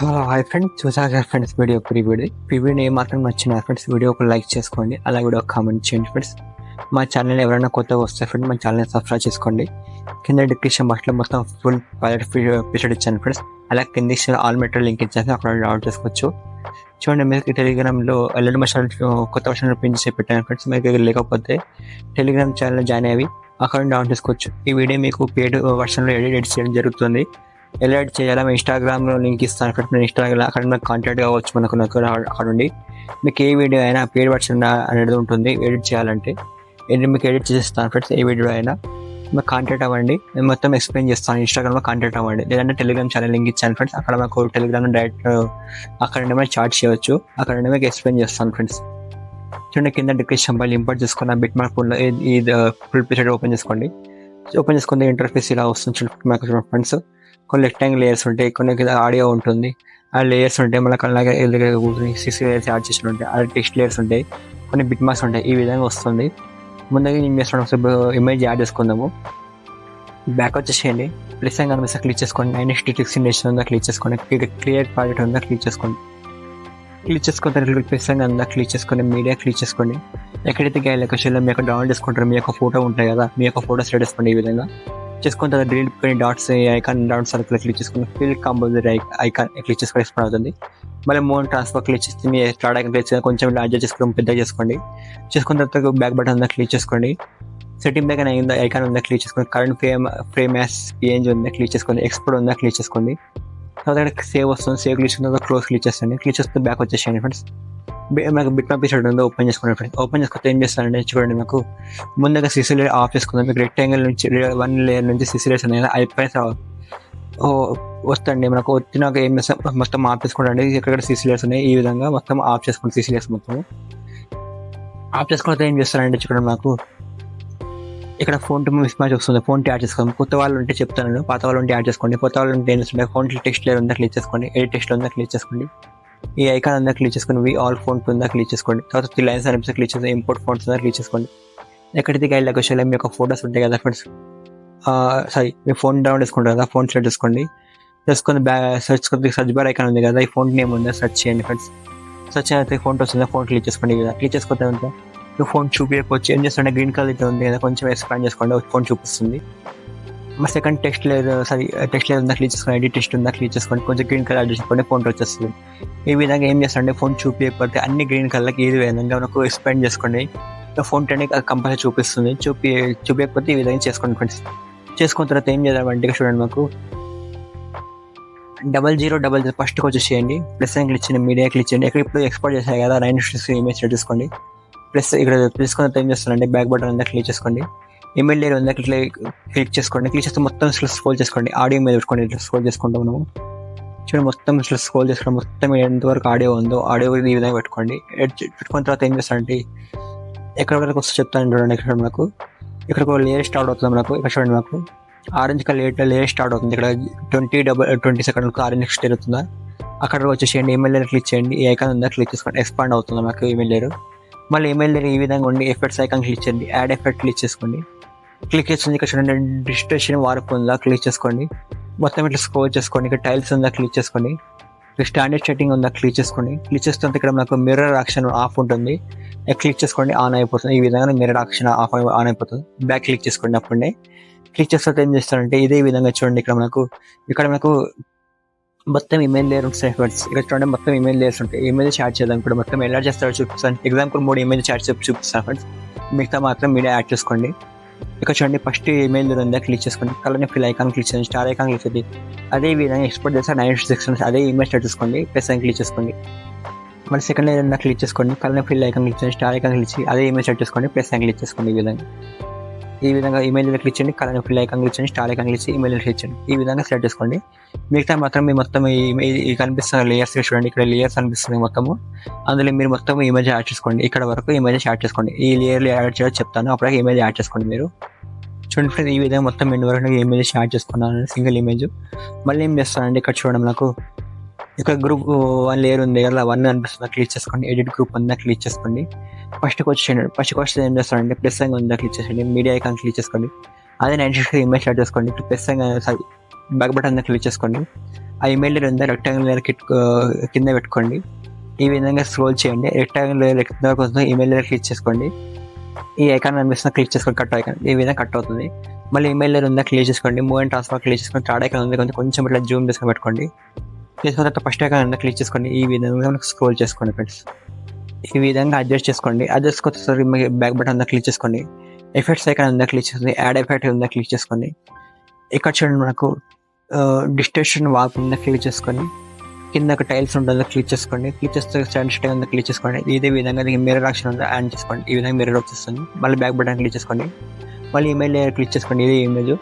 Hello hi friends చూసాక friends video ప్రీవిడి ప్రీవ్యూని ఏమాత్రం నచ్చిన ఫ్రెండ్స్ వీడియో ఒక లైక్ చేసుకోండి. అలాగే వీడియో కామెంట్ చేయండి ఫ్రెండ్స్ మా ఛానల్ ఎవరైనా కొత్తగా వస్తే ఫ్రెండ్స్ మా ఛానల్ సబ్స్క్రైబ్ చేసుకోండి. కింద డిస్క్రిప్షన్ బాక్స్లో మొత్తం ఫుల్ పైలట్ ఎపిసోడ్ ఇచ్చాను ఫ్రెండ్స్ అలా కింద ఇచ్చిన ఆల్ మెటీరియల్ లింక్ ఇచ్చాను అక్కడ డౌన్లోడ్ చేసుకోవచ్చు. చూడండి మీకు టెలిగ్రామ్లో ఎల్లుండి మసాల కొత్త వర్షన్ పిన్ చేసి పెట్టాను ఫ్రెండ్స్ మీకు లేకపోతే టెలిగ్రామ్ ఛానల్ జాయిన్ అయ్యి అక్కడ డౌన్లోడ్ చేసుకోవచ్చు. ఈ వీడియో మీకు పేడ్ వర్షన్లో ఎడిట్ చేయడం జరుగుతుంది. ఎలా చేయాలి? చేయాలా ఇన్స్టాగ్రామ్లో లింక్ ఇస్తాను. ఫ్రెండ్స్ నేను ఇన్స్టాగ్రామ్ అక్కడ నాకు కాంటాక్ట్ కావచ్చు మనకు. నాకు అక్కడ ఉండి. మీకు ఏ వీడియో అయినా పేడ్ వర్షన్ అనేది ఉంటుంది. ఎడిట్ చేయాలంటే. మీకు ఎడిట్ చేసేస్తాను ఫ్రెండ్స్ ఏ వీడియో అయినా. మీకు కాంటాక్ట్ అవ్వండి. నేను మొత్తం ఎక్స్ప్లెయిన్ చేస్తాను. ఇన్స్టాగ్రామ్లో కాంటాక్ట్ అవ్వండి. లేదంటే టెలిగ్రామ్ ఛానల్ లింక్ ఇచ్చాను ఫ్రెండ్స్ అక్కడ మాకు టెలిగ్రామ్ డైరెక్ట్ అక్కడ నుండి మనం చాట్ చేయవచ్చు అక్కడ నుండి మీకు ఎక్స్ప్లెయిన్ చేస్తాను ఫ్రెండ్స్ చూడండి కింద డిక్రిప్షన్ ఫైల్ ఇంపోర్ట్ చేసుకున్న బిట్ మార్క్ ఫోన్లో ఇది ఫుల్ పీరియడ్ ఓపెన్ చేసుకోండి. ఓపెన్ చేసుకుంటే ఇంటర్ఫేస్ ఇలా వస్తుంది చూడండి మాకు ఫ్రెండ్స్ కొన్ని రెక్టాంగిల్ లేయర్స్ ఉంటాయి కొన్ని ఆడియో ఉంటుంది. ఆ లేయర్స్ ఉంటాయి మళ్ళీ అలాగే సిక్స్ లేయర్స్ యాడ్ చేసి ఉంటాయి. ఆ టెక్స్ట్ లేయర్స్ ఉంటాయి కొన్ని బిట్ మార్క్స్ ఉంటాయి. ఈ విధంగా వస్తుంది. ముందుగా నేను చేస్తున్నాను ఇమేజ్ యాడ్ చేసుకుందాము. బ్యాక్ వచ్చేసేయండి. ప్లస్ అని కనిపిస్తే క్లిక్ చేసుకోండి. నైన్ ఎక్స్టీ సిక్స్ ఇండేషన్ ఉందా క్లిక్ చేసుకోండి. క్లియర్ ప్రాజెక్ట్ ఉందా క్లిక్ చేసుకోండి. క్లిక్ చేసుకున్న ప్లస్ అని అందా క్లిక్ చేసుకోండి మీడియా క్లిక్ చేసుకోండి. ఎక్కడైతే గైడ్ లొకేషన్లో మీ యొక్క డౌన్లోడ్ చేసుకుంటారో మీ యొక్క ఫోటో ఉంటాయి కదా మీ యొక్క ఫోటో స్టేటస్ చేసుకోండి ఈ విధంగా. చేసుకున్న తర్వాత గ్రీన్ కొన్ని dots icon dots circle click చేసుకుని ఫిల్ కంపల్సరీ ఐకాన్ క్లిక్ చేసుకొని ఎక్స్ప్లెయిన్ అవుతుంది. మళ్ళీ మోన్ ట్రాన్స్ఫర్ క్లిక్ చేస్తే మీ స్టార్ట్ ఐకాన్ క్లిక్ చేసి కొంచెం లార్జ్ చేసుకుని పెద్దగా చేసుకోండి. చేసుకున్న తర్వాత బ్యాక్ బటన్ ఉందా క్లిక్ చేసుకోండి. సెట్టింగ్ బ్యాక్ అయిందా ఐకాన్ ఉందా క్లిక్ చేసుకోండి. Current frame frame as PNG ఉందా క్లిక్ చేసుకోండి. ఎక్స్పోర్ట్ ఉందా క్లిక్ చేసుకోండి. తర్వాత ఇక్కడ సేవ్ వస్తుంది సేవ్ క్లిచ్ చేసుకున్న క్లోజ్ క్లిచ్ చేస్తుంది క్లిచ్ వస్తే బ్యాక్ వచ్చేసేయండి ఫ్రెండ్స్ మనకు బిట్ మ్యాప్ ఇచ్చాడు ఉందో ఓపెన్ చేసుకోండి ఫ్రెండ్స్ ఓపెన్ చేసుకుంటే ఏం చేస్తారంటే చూడండి మాకు ముందుగా సిసి లేయర్ ఆఫ్ చేసుకుందాం మీకు రెక్టాంగిల్ నుంచి వన్ లేయర్ నుంచి సిసి లేయర్స్ అనేది అయిపోయిన తర్వాత వస్తండి మనకు వచ్చినాక ఏం చేస్తాం మొత్తం ఆఫ్ చేసుకోండి ఇక్కడ సిసి లేయర్స్ ఉన్నాయి ఈ విధంగా మొత్తం ఆఫ్ చేసుకోండి సిసి లేయర్స్ మొత్తం ఆఫ్ చేసుకుంటే ఏం చేస్తారంటే చూడండి నాకు ఇక్కడ ఫోన్ మిస్ మ్యాచ్ వస్తుంది. ఫోన్ యాడ్ చేసుకోండి. కొత్త వాళ్ళు ఉంటే చెప్తాను పాత వాళ్ళు ఉంటే యాడ్ చేసుకోండి. కొత్త వాళ్ళు ఉంటే ఏం ఫోన్ టెక్స్ట్ లేయర్ ఉందా క్లిక్ చేసుకోండి. ఎడిట్ టెక్స్ట్ ఉందా క్లిక్ చేసుకోండి. ఈ ఐకాన్ అందా క్లిక్ చేసుకోండి. వి ఆల్ ఫోన్ ఉందా క్లిక్ చేసుకోండి. తర్వాత త్రీ లైన్స్ అనిపిస్తే క్లిక్ చేసి ఇంపోర్ట్ ఫోన్స్ ఉందా క్లిక్ చేసుకోండి. ఎక్కడికి గైడ్ లొకేషన్లో మీ యొక్క ఫోటోస్ ఉంటాయి కదా ఫ్రెండ్స్? సారీ మీ ఫోన్ డౌన్ చేసుకుంటారు కదా ఫోన్ సెట్ చేసుకోండి. చేసుకొని బ్యా సెర్చ్ సర్చ్ బార్ ఐకాన్ ఉంది కదా ఈ ఫోన్ నేమ్ ఉందా? సెర్చ్ చేయండి ఫ్రెండ్స్. సెర్చ్ అయితే ఫోన్ వస్తుందా ఫోన్ క్లిక్ చేసుకోండి కదా. క్లిక్ చేసుకుంటే ఉంటే నువ్వు ఫోన్ చూపించకపోవచ్చు ఏం చేస్తుంటే గ్రీన్ కలర్ ఇట్లా ఉంది కదా కొంచెం ఎక్స్పాండ్ చేసుకోండి ఫోన్ చూపిస్తుంది. మా సెకండ్ టెక్స్ట్ లేదు సారీ టెక్స్ట్ లేదు ఉందా క్లిక్ చేసుకోండి ఎడిట్ టెస్ట్ ఉందా క్లిక్ చేసుకోండి కొంచెం గ్రీన్ కలర్ అడ్జస్ట్ చేసుకోండి ఫోన్ వచ్చేస్తుంది. ఈ విధంగా ఏం చేస్తారంటే ఫోన్ చూపించకపోతే అన్ని గ్రీన్ కలర్కి ఏది విధంగా నాకు ఎక్స్పాండ్ చేసుకోండి. ఫోన్ టెన్ కంపల్సరీ చూపిస్తుంది. చూపి చూపించకపోతే ఈ విధంగా చేసుకోండి ఫ్రెండ్స్ చేసుకున్న తర్వాత ఏం చేద్దామంటే చూడండి మాకు. డబల్ జీరో డబల్ జీరో ఫస్ట్కి వచ్చేసేయండి. ప్లస్ అని క్లిక్ చేయండి మీడియా క్లిక్ చేయండి. ఎక్కడ ఇప్పుడు ఎక్స్పోర్ట్ చేశారు కదా నైన్ సిక్స్ ఇమేజ్ తీసుకోండి. ప్లస్ ఇక్కడ తీసుకున్న తర్వాత ఏం చేస్తారంటే బ్యాక్ బటన్ ఉందా క్లిక్ చేసుకోండి. ఈమెయిల్ లేయర్ ఉందా క్లిక్ క్లిక్ చేసుకోండి. క్లిక్ చేస్తే మొత్తం ఇట్లా స్క్రోల్ చేసుకోండి. ఆడియో మీద పెట్టుకోండి. ఇట్లా స్క్రోల్ చేసుకుంటూ ఉన్నాము చూడండి మొత్తం ఇట్లా స్క్రోల్ చేసుకోండి. మొత్తం ఎంతవరకు ఆడియో ఉందో ఆడియో ఈ విధంగా పెట్టుకోండి. పెట్టుకున్న తర్వాత ఏం చేస్తానంటే ఎక్కడ వరకు వస్తే చెప్తాను చూడండి ఇక్కడ మనకు. ఇక్కడ ఒక లేయర్ స్టార్ట్ అవుతుంది మనకు. ఇక్కడ చూడండి మనకు. Orange colour late layer start అవుతుంది. ఇక్కడ twenty double twenty second orange next అవుతుందా అక్కడ వచ్చేసేయండి. ఈమెయిల్ క్లిక్ చేయండి. ఈ ఐకాన్ ఉందా? క్లిక్ చేసుకోండి. ఎక్స్పాండ్ అవుతుంది మాకు ఈమెయిల్ లేరు మళ్ళీ ఈమెయిల్ ఈ విధంగా ఉండి ఎఫెక్ట్స్ ఐకాన్ క్లిక్ చేయండి. యాడ్ ఎఫెక్ట్ క్లిక్ చేసుకోండి. క్లిక్ చేస్తుంది ఇక్కడ చూడండి డిస్ట్రేషన్ వార్పు ఉందా? క్లిక్ చేసుకోండి. మొత్తం ఇట్లా స్కోర్ చేసుకోండి. ఇక్కడ టైల్స్ ఉందా? క్లిక్ చేసుకోండి. ఇక్కడ స్టాండర్డ్ సెట్టింగ్ ఉందా? క్లిక్ చేసుకోండి. క్లిక్ చేస్తుంటే ఇక్కడ మనకు మిర్రర్ ఆప్షన్ ఆఫ్ ఉంటుంది. క్లిక్ చేసుకోండి ఆన్ అయిపోతుంది. ఈ విధంగా మిర్రర్ ఆప్షన్ ఆఫ్ ఆన్ అయిపోతుంది. బ్యాక్ క్లిక్ చేసుకోండి అప్పుడే. క్లిక్ చేస్తే ఏం చేస్తారంటే ఇదే విధంగా చూడండి. ఇక్కడ మనకు ఇక్కడ మనకు మొత్తం ఇమెయిల్ లేయర్ ఉంటాయి ఫ్రెండ్స్ ఇక్కడ చూడండి మొత్తం ఇమెయిల్ లేయర్స్ ఉంటాయి. ఇమెయిల్ చాట్ చేద్దాం. ఇప్పుడు మొత్తం ఎలా చేస్తారో చూపిస్తాను. ఎగ్జాంపుల్ మూడు ఇమెయిల్ చాట్ చెప్పి చూపిస్తాను ఫ్రెండ్స్ మిగతా మాత్రం మీడియా యాడ్ చేసుకోండి. ఇక్కడ చూడండి ఫస్ట్ ఈమెయిల్ ఉందా క్లిక్ చేసుకోండి. కలర్ని ఫిల్ ఐకాన్ క్లిక్ చేయండి స్టార్ ఐకాన్ క్లిక్ చేయండి. అదే విధంగా ఎక్స్పోర్ట్ చేస్తే నైన్ సిక్స్ అదే ఇమేజ్ స్టార్ట్ చేసుకోండి ప్లస్ ఐకాన్ క్లిక్ చేసుకోండి. మళ్ళీ సెకండ్ లేయర్ ఉందా క్లిక్ చేసుకోండి. కలర్ని ఫిల్ ఐకాన్ క్లిక్ చేయండి స్టార్ ఐకాన్ క్లిక్ చేసి అదే ఇమేజ్ స్టార్ట్ చేసుకోండి ప్లస్ ఐకాన్ క్లిక్ చేసుకోండి ఈ విధంగా. ఈ విధంగా ఈమెయిల్ క్లిక్ చేయండి. కలర్ ఫిల్ ఐకాన్ క్లిక్ చేయండి స్టార్ ఐకాన్ క్లిక్ చేసి ఈమెయిల్ క్లిక్ చేయండి. ఈ విధంగా సెలెక్ట్ చేసుకోండి. మిగతా మాత్రం మీరు మొత్తం ఈ కనిపిస్తున్న లేయర్స్ చూడండి. ఇక్కడ లేయర్స్ అనిపిస్తుంది మొత్తము. అందులో మీరు మొత్తం ఇమేజ్ యాడ్ చేసుకోండి. ఇక్కడ వరకు ఇమేజ్ యాడ్ చేసుకోండి. ఈ లేయర్ యాడ్ చేయడం చెప్తాను. అప్పుడు ఇమేజ్ యాడ్ చేసుకోండి మీరు. చూడండి ఫ్రెండ్స్ ఈ విధంగా మొత్తం ఎన్ని వరకు ఇమేజ్ యాడ్ చేసుకున్నాను. సింగిల్ ఇమేజ్ మళ్ళీ ఏం చేస్తానండి? ఇక్కడ చూడండి నాకు ఇక్కడ గ్రూప్ వన్ లేయర్ ఉంది. కదా వన్ అనిపిస్తుంది. క్లిక్ చేసుకోండి. ఎడిట్ గ్రూప్ ఉందా? క్లిక్ చేసుకోండి. ఫస్ట్కి వచ్చేయండి ఫస్ట్కి వచ్చి ఏం చేస్తారంటే ప్లస్ అంగ్ ఉందా? క్లిక్ చేసేయండి. మీడియా ఐకాన్ క్లిక్ చేసుకోండి. అదే నైన్ సిక్స్ ఇమేజ్ యాడ్ చేసుకోండి. ప్లస్ అంగ్ సారీ బ్యాక్ బటన్ క్లిక్ చేసుకోండి. ఆ ఇమెయిల్ ఉందా? రెక్టాంగులర్ కిట్ కింద పెట్టుకోండి. ఈ విధంగా స్క్రోల్ చేయండి. రెక్టాంగులర్ కింద కోసం ఇమెయిల్ క్లిక్ చేసుకోండి. ఈ ఐకాన్ అనిపిస్తున్న క్లిక్ చేసుకోండి. కట్ ఐకాన్ ఈ విధంగా కట్ అవుతుంది. మళ్ళీ ఇమెయిల్ ఉందా? క్లిక్ చేసుకోండి. మూవ్ అండ్ ట్రాన్స్ఫర్ క్లిక్ చేసుకొని థర్డ్ ఐకాన్ ఉంది. కొంచెం కొంచెం ఇట్లా జూమ్ చేసుకొని పెట్టుకోండి. చేసుకున్న తర్వాత ఫస్ట్ ఐకాన్ క్లిక్ చేసుకోండి. ఈ విధంగా స్క్రోల్ చేసుకోండి ఫ్రెండ్స్ ఈ విధంగా అడ్జస్ట్ చేసుకోండి. అడ్జస్ట్ కొత్తసారి బ్యాక్ బటన్ ఉందా క్లిక్ చేసుకోండి. ఎఫెక్ట్స్ ఐకాన్ ఉందా క్లిక్ చేసుకోండి. యాడ్ ఎఫెక్ట్ ఉందా క్లిక్ చేసుకోండి. ఇక్కడ చూడండి మనకు డిస్టేషన్ వాక్ ఉందా క్లిక్ చేసుకొని కింద ఒక టైల్స్ ఉంటుందో క్లిక్ చేసుకోండి. క్లిక్ చేస్తే స్టాండ్ స్టైల్ ఉందా క్లిక్ చేసుకోండి. ఇదే విధంగా దీనికి మిర్రర్ ఆప్షన్ ఉందా యాడ్ చేసుకోండి. ఈ విధంగా మిర్రర్ వచ్చేస్తుంది మళ్ళీ బ్యాక్ బటన్ క్లిక్ చేసుకోండి. మళ్ళీ ఇమెయిల్ క్లిక్ చేసుకోండి. ఇదే ఇమేజ్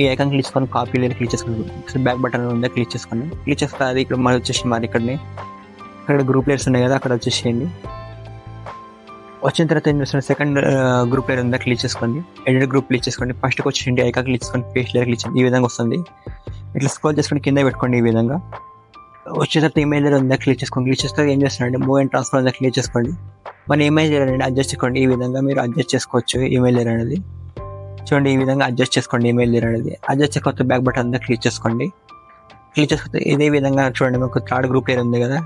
ఈ ఐకాన్ క్లిక్ చేసుకొని కాపీ లేదా క్లిక్ చేసుకుని బ్యాక్ బటన్ ఉందా క్లిక్ చేసుకోండి క్లిక్ చేస్తే అది ఇక్కడ మళ్ళీ వచ్చేసి మరి ఇక్కడనే. ఇక్కడ గ్రూప్ లేయర్స్ ఉన్నాయి కదా అక్కడ వచ్చేసేయండి. వచ్చిన తర్వాత ఏం చేస్తున్నారు? సెకండ్ గ్రూప్ లేయర్ ఉందా క్లిక్ చేసుకోండి. ఎడిట్ గ్రూప్ క్లిక్ చేసుకోండి. ఫస్ట్కి వచ్చేయండి ఐకాన్ క్లిక్ చేసుకొని పేస్ట్ లేయర్ క్లిక్ చేయండి. ఈ విధంగా వస్తుంది. ఇట్లా స్క్రోల్ చేసుకొని కింద పెట్టుకోండి ఈ విధంగా. వచ్చే తర్వాత ఇమెయిల్ ఉందా క్లిక్ చేసుకోండి. క్లిక్ చేస్తే ఏం చేస్తున్నారంటే మూవ్ అండ్ ట్రాన్స్ఫర్ ఉందా క్లిక్ చేసుకోండి. మన ఇమెయిల్ అనేది అడ్జస్ట్ చేసుకోండి. ఈ విధంగా మీరు అడ్జస్ట్ చేసుకోవచ్చు ఇమెయిల్ అనేది. చూడండి ఈ విధంగా అడ్జస్ట్ చేసుకోండి ఇమెయిల్ అనేది. అడ్జస్ట్ చేసుకోవచ్చు బ్యాక్ బటన్ అంతా క్లిక్ చేసుకోండి. క్లిక్ చేసుకుంటే ఇదే విధంగా చూడండి మీకు థర్డ్ గ్రూప్ లేయర్ ఉంది కదా.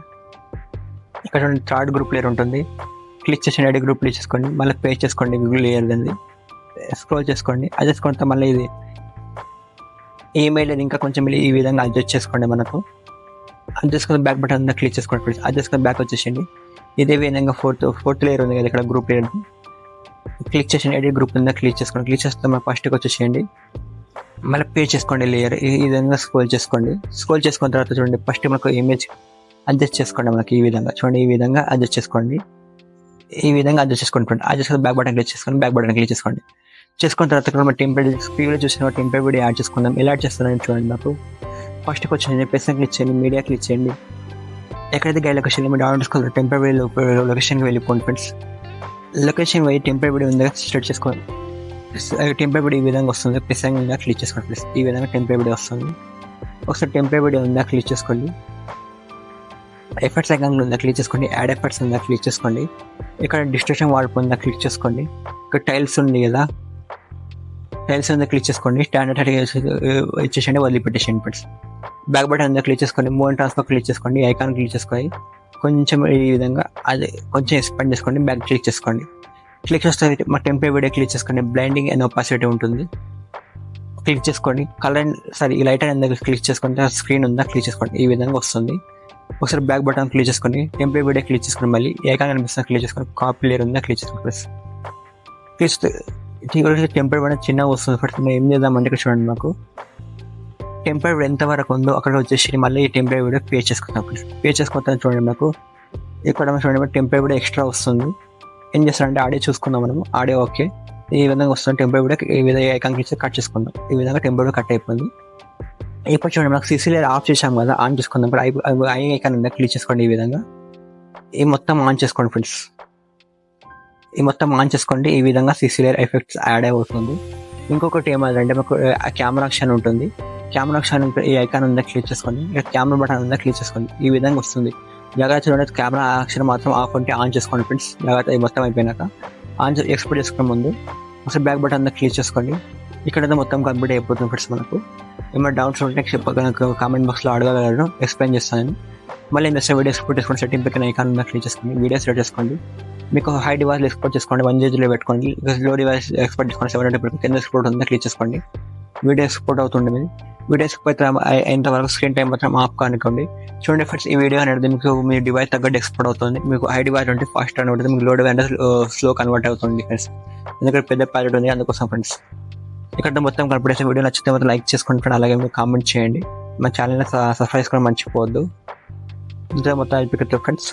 ఇక్కడ చూడండి థర్డ్ గ్రూప్ లేయర్ ఉంటుంది. క్లిక్ చేసి ఐడి గ్రూప్ క్లిక్ చేసుకోండి. మళ్ళీ పే చేసుకోండి గూగుల్ లేయర్ అనేది. స్క్రోల్ చేసుకోండి. అడ్జస్ట్ కొంత మళ్ళీ ఇది. ఈమెయిల్ ఇంకా కొంచెం ఈ విధంగా అడ్జస్ట్ చేసుకోండి మనకు. అడ్జస్ట్ కొంత బ్యాక్ బటన్ అంతా క్లిక్ చేసుకోండి అడ్జస్ట్ కొంత బ్యాక్ వచ్చేసింది ఇదే విధంగా ఫోర్త్ ఫోర్త్ లేయర్ ఉంది కదా ఇక్కడ గ్రూప్ లేయర్ క్లిక్ చేసి ఎడిట్ గ్రూప్ ఉందా క్లిక్ చేసుకోండి. క్లిక్ చేస్తే మన ఫస్ట్కి వచ్చేసేయండి. మళ్ళీ పే చేసుకోండి లేయర్. ఈ విధంగా స్క్రోల్ చేసుకోండి. స్క్రోల్ చేసుకున్న తర్వాత చూడండి ఫస్ట్ మనకు ఇమేజ్ అడ్జస్ట్ చేసుకోండి మనకి ఈ విధంగా. చూడండి ఈ విధంగా అడ్జస్ట్ చేసుకోండి. ఈ విధంగా అడ్జస్ట్ చేసుకుంటుంది అడ్జస్ట్ బ్యాక్ బటన్ క్లిక్ చేసుకోండి. బ్యాక్ బటన్ క్లిక్ చేసుకోండి. చేసుకున్న తర్వాత ఇక్కడ మన టెంపర్ స్క్రీన్లో చూసిన టెంపర్ వీడియో యాడ్ చేసుకుందాం. ఎలా యాడ్ చేస్తున్నారని చూడండి నాకు ఫస్ట్కి వచ్చింది పెసన్ క్లిక్ చేయండి. మీడియా క్లిక్ చేయండి. ఎక్కడైతే గైడ్ లొకేషన్ మీరు డౌన్లోడ్ చేసుకోవాలి టెంపరీ లొకేషన్కి వెళ్ళిపోండి ఫ్రెండ్స్ లొకేషన్ పోయి టెంపరీ వీడియో ఉందా స్టార్ట్ చేసుకోండి టెంపరీ వీడియో ఈ విధంగా వస్తుంది. ప్రెస్ ఉందా క్లిక్ చేసుకోండి ప్లస్ ఈ విధంగా టెంపరీ వీడియో వస్తుంది. ఒకసారి టెంపరీ వీడియో ఉందా క్లిక్ చేసుకోండి. ఎఫర్ట్స్ ఐకాన్ ఉందా క్లిక్ చేసుకోండి. యాడ్ ఎఫర్ట్స్ ఉందా క్లిక్ చేసుకోండి. ఇక్కడ డిస్ట్రిక్షన్ వాడుపు ఉందా క్లిక్ చేసుకోండి. ఇక్కడ టైల్స్ ఉంది కదా. టైల్స్ ఉందా క్లిక్ చేసుకోండి. స్టాండర్డ్ హెడ్ ఇచ్చేసండి వదిలిపెట్టేసండి ఫ్రెండ్స్ బ్యాక్ బటన్ ఉందా క్లిక్ చేసుకోండి. మూవ్ ట్రాన్స్ఫర్ క్లిక్ చేసుకోండి. ఐకాన్ క్లిక్ చేసుకోండి. కొంచెం ఈ విధంగా అది కొంచెం ఎక్స్పాండ్ చేసుకోండి బ్యాక్ క్లిక్ చేసుకోండి. క్లిక్ చేస్తే మా టెంపరీ వీడియో క్లిక్ చేసుకోండి. బ్లైండింగ్ అండ్ ఒపాసిటీ ఉంటుంది. క్లిక్ చేసుకోండి. కలర్ సారీ ఈ లైట్ అనేది క్లిక్ చేసుకోండి. స్క్రీన్ ఉందా? క్లిక్ చేసుకోండి. ఈ విధంగా వస్తుంది. ఒకసారి బ్యాక్ బటన్ క్లిక్ చేసుకోండి. టెంపరీ వీడియో క్లిక్ చేసుకోండి మళ్ళీ ఏకాన్ అనిపిస్తుంది క్లిక్ చేసుకోండి. కాపీ లేరు ఉందా? క్లిక్ చేసుకోండి. ప్లస్ క్లిక్ టెంపరీ పడిన చిన్నగా వస్తుంది. ఫస్ట్ మేము ఏం చేద్దామంటే ఇక్కడ చూడండి మాకు. టెంపరీ ఎంత వరకు ఉందో అక్కడ వచ్చేసి మళ్ళీ ఈ టెంపరీ కూడా పే చేసుకుంటాం. పే చేసుకుంటాం చూడండి మాకు. ఇక్కడ చూడండి టెంపరీ కూడా ఎక్స్ట్రా వస్తుంది. ఏం చేస్తారంటే ఆడే చూసుకుందాం మనము. ఆడే ఓకే. ఈ విధంగా వస్తుంది టెంపరీ కూడా. ఈ విధంగా ఐకాన్ కట్ చేసుకుందాం. ఈ విధంగా టెంపరీ కట్ అయిపోయింది. ఇప్పుడు చూడండి మనకు సిసి లేయర్ ఆఫ్ చేసాం కదా ఆన్ చేసుకుందాం. ఇప్పుడు ఐ ఐ ఐకాన్ ఉందా? క్లిక్ చేసుకోండి ఈ విధంగా. ఈ మొత్తం ఆన్ చేసుకోండి ఫ్రెండ్స్ ఈ మొత్తం ఆన్ చేసుకోండి. ఈ విధంగా సిసి లేయర్ ఎఫెక్ట్స్ యాడ్ అవుతుంది. ఇంకొకటి ఏమంటే మాకు కెమెరా ఆప్షన్ ఉంటుంది. కెమెరా ఆప్షన్ ఈ ఐకాన్ ఉందా క్లిక్ చేసుకోండి. ఇక్కడ కెమెరా బటన్ ఉందా క్లిక్ చేసుకోండి. ఈ విధంగా వస్తుంది. జాగ్రత్త చూడండి కెమెరా ఆప్షన్ మాత్రం ఆఫ్ ఉంటే ఆన్ చేసుకోండి ఫ్రెండ్స్. జాగ్రత్త ఈ మొత్తం అయిపోయినాక. ఆన్ ఎక్స్పోర్ట్ చేసుకునే ముందు ఒకసారి బ్యాక్ బటన్ అంతా క్లిక్ చేసుకోండి. ఇక్కడ మొత్తం కంప్లీట్ అయిపోతుంది ఫ్రెండ్స్ మనకు. ఏమైనా డౌట్స్ ఉంటే కామెంట్ బాక్స్లో అడగగలరు. ఎక్స్ప్లెయిన్ చేస్తాను. మళ్ళీ నెక్స్ట్ వీడియో ఎక్స్పోర్ట్ చేసుకోండి. సెట్టింగ్ పక్కన ఐకాన్ ఉందా క్లిక్ చేసుకోండి. వీడియో సెలెక్ట్ చేసుకోండి. మీకు హై డివైస్ ఎక్స్పోర్ట్ చేసుకోండి. వన్ జీజీలో పెట్టుకోండి. లో డివైస్ ఎక్స్పోర్ట్ చేసుకోండి. సెవెన్ హండ్రెడ్ కింద ఎక్స్పోర్ట్ ఉందా క్లిక్ చేసుకోండి. వీడియో ఎక్స్పోర్ట్ అవుతుంది వీడియోస్కి వీడియో ఎంత ఎంతవరకు స్క్రీన్ టైం మాత్రం ఆఫ్ కానివ్వండి చూడండి ఫ్రెండ్స్ ఈ వీడియో అనేది మీకు మీ డివైస్ తగ్గట్టు ఎక్స్పోర్ట్ అవుతుంది. మీకు హై డివైస్ ఉంటే ఫాస్ట్ అని ఉంటుంది మీకు లో డివైస్ అంటే స్లో కన్వర్ట్ అవుతుంది ఫ్రెండ్స్ ఎందుకంటే పెద్ద ప్యాకెట్ ఉంది అందుకోసం ఫ్రెండ్స్ ఇక్కడ మొత్తం కనపడేసే వీడియో నచ్చితే మొత్తం లైక్ చేసుకోండి ఫ్రెండ్ అలాగే మీరు కామెంట్ చేయండి. మా ఛానల్ని సబ్స్క్రైబ్ చేసుకోవడం మర్చిపోవద్దు. ఇంత మొత్తం అయిపోయి ఫ్రెండ్స్